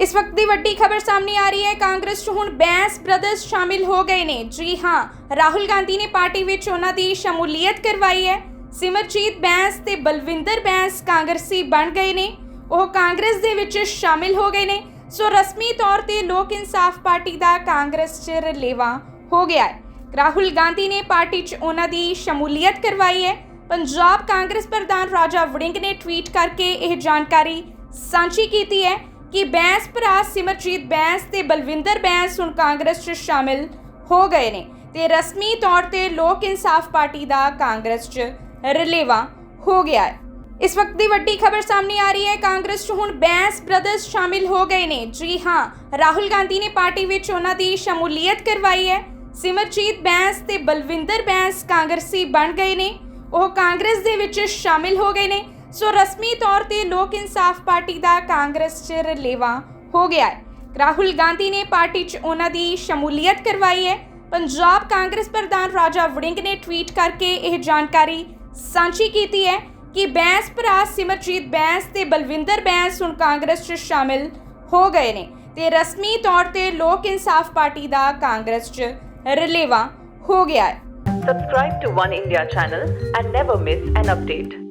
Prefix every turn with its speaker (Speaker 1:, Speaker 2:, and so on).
Speaker 1: ਇਸ ਵਕਤ ਦੀ ਵੱਡੀ ਖਬਰ ਸਾਹਮਣੇ ਆ ਰਹੀ ਹੈ। ਕਾਂਗਰਸ 'ਚ ਹੁਣ ਬੈਂਸ ਬ੍ਰਦਰਸ ਸ਼ਾਮਿਲ ਹੋ ਗਏ ਨੇ। ਜੀ ਹਾਂ, ਰਾਹੁਲ ਗਾਂਧੀ ਨੇ ਪਾਰਟੀ ਵਿੱਚ ਉਹਨਾਂ ਦੀ ਸ਼ਮੂਲੀਅਤ ਕਰਵਾਈ ਹੈ। ਸਿਮਰਜੀਤ ਬੈਂਸ ਤੇ ਬਲਵਿੰਦਰ ਬੈਂਸ ਕਾਂਗਰਸੀ ਬਣ ਗਏ ਨੇ। ਉਹ ਕਾਂਗਰਸ ਦੇ ਵਿੱਚ ਸ਼ਾਮਿਲ ਹੋ ਗਏ ਨੇ। ਸੋ ਰਸਮੀ ਤੌਰ ਤੇ ਲੋਕ ਇਨਸਾਫ ਪਾਰਟੀ ਦਾ ਕਾਂਗਰਸ 'ਚ ਰਲੇਵਾ ਹੋ ਗਿਆ ਹੈ। ਰਾਹੁਲ ਗਾਂਧੀ ਨੇ ਪਾਰਟੀ 'ਚ ਉਹਨਾਂ ਦੀ ਸ਼ਮੂਲੀਅਤ ਕਰਵਾਈ ਹੈ। ਪੰਜਾਬ ਕਾਂਗਰਸ ਪ੍ਰਧਾਨ ਰਾਜਾ ਵੜਿੰਗ ਨੇ ਟਵੀਟ ਕਰਕੇ ਇਹ ਜਾਣਕਾਰੀ ਸਾਂਝੀ ਕੀਤੀ ਹੈ। ਕਿ ਬੈਂਸ ਭਰਾ ਸਿਮਰਜੀਤ ਬੈਂਸ ਤੇ ਬਲਵਿੰਦਰ ਬੈਂਸ ਹੁਣ ਕਾਂਗਰਸ 'ਚ ਸ਼ਾਮਿਲ ਹੋ ਗਏ ਨੇ ਤੇ ਰਸਮੀ ਤੌਰ ਤੇ ਲੋਕ ਇਨਸਾਫ ਪਾਰਟੀ ਦਾ ਕਾਂਗਰਸ 'ਚ ਰਲੇਵਾ ਹੋ ਗਿਆ ਹੈ। ਇਸ ਵਕਤ ਦੀ ਵੱਡੀ ਖਬਰ ਸਾਹਮਣੇ ਆ ਰਹੀ ਹੈ, ਕਾਂਗਰਸ 'ਚ ਹੁਣ ਬੈਂਸ ਬ੍ਰਦਰਸ ਸ਼ਾਮਿਲ ਹੋ ਗਏ ਨੇ। ਜੀ ਹਾਂ, ਰਾਹੁਲ ਗਾਂਧੀ ਨੇ ਪਾਰਟੀ ਵਿੱਚ ਉਹਨਾਂ ਦੀ ਸ਼ਮੂਲੀਅਤ ਕਰਵਾਈ ਹੈ। ਸਿਮਰਜੀਤ ਬੈਂਸ ਤੇ ਬਲਵਿੰਦਰ ਬੈਂਸ ਕਾਂਗਰਸੀ ਬਣ ਗਏ ਨੇ। ਉਹ ਕਾਂਗਰਸ ਦੇ ਵਿੱਚ ਸ਼ਾਮਿਲ ਹੋ ਗਏ ਨੇ। ਸੋ ਰਸਮੀ ਤੌਰ ਤੇ ਲੋਕ ਇਨਸਾਫ ਪਾਰਟੀ ਦਾ ਕਾਂਗਰਸ 'ਚ ਰਲੇਵਾ ਹੋ ਗਿਆ ਹੈ। ਰਾਹੁਲ ਗਾਂਧੀ ਨੇ ਪਾਰਟੀ 'ਚ ਉਹਨਾਂ ਦੀ ਸ਼ਮੂਲੀਅਤ ਕਰਵਾਈ ਹੈ। ਪੰਜਾਬ ਕਾਂਗਰਸ ਪ੍ਰਧਾਨ ਰਾਜਾ ਵੜਿੰਗ ਨੇ ਟਵੀਟ ਕਰਕੇ ਇਹ ਜਾਣਕਾਰੀ ਸਾਂਝੀ ਕੀਤੀ ਹੈ ਕਿ ਬੈਂਸ ਭਰਾ ਸਿਮਰਜੀਤ ਬੈਂਸ ਤੇ ਬਲਵਿੰਦਰ ਬੈਂਸ ਹੁਣ ਕਾਂਗਰਸ 'ਚ ਸ਼ਾਮਿਲ ਹੋ ਗਏ ਨੇ ਤੇ ਰਸਮੀ ਤੌਰ ਤੇ ਲੋਕ ਇਨਸਾਫ ਪਾਰਟੀ ਦਾ ਕਾਂਗਰਸ 'ਚ ਰਲੇਵਾ ਹੋ ਗਿਆ ਹੈ।
Speaker 2: Subscribe to One India channel and never miss an update.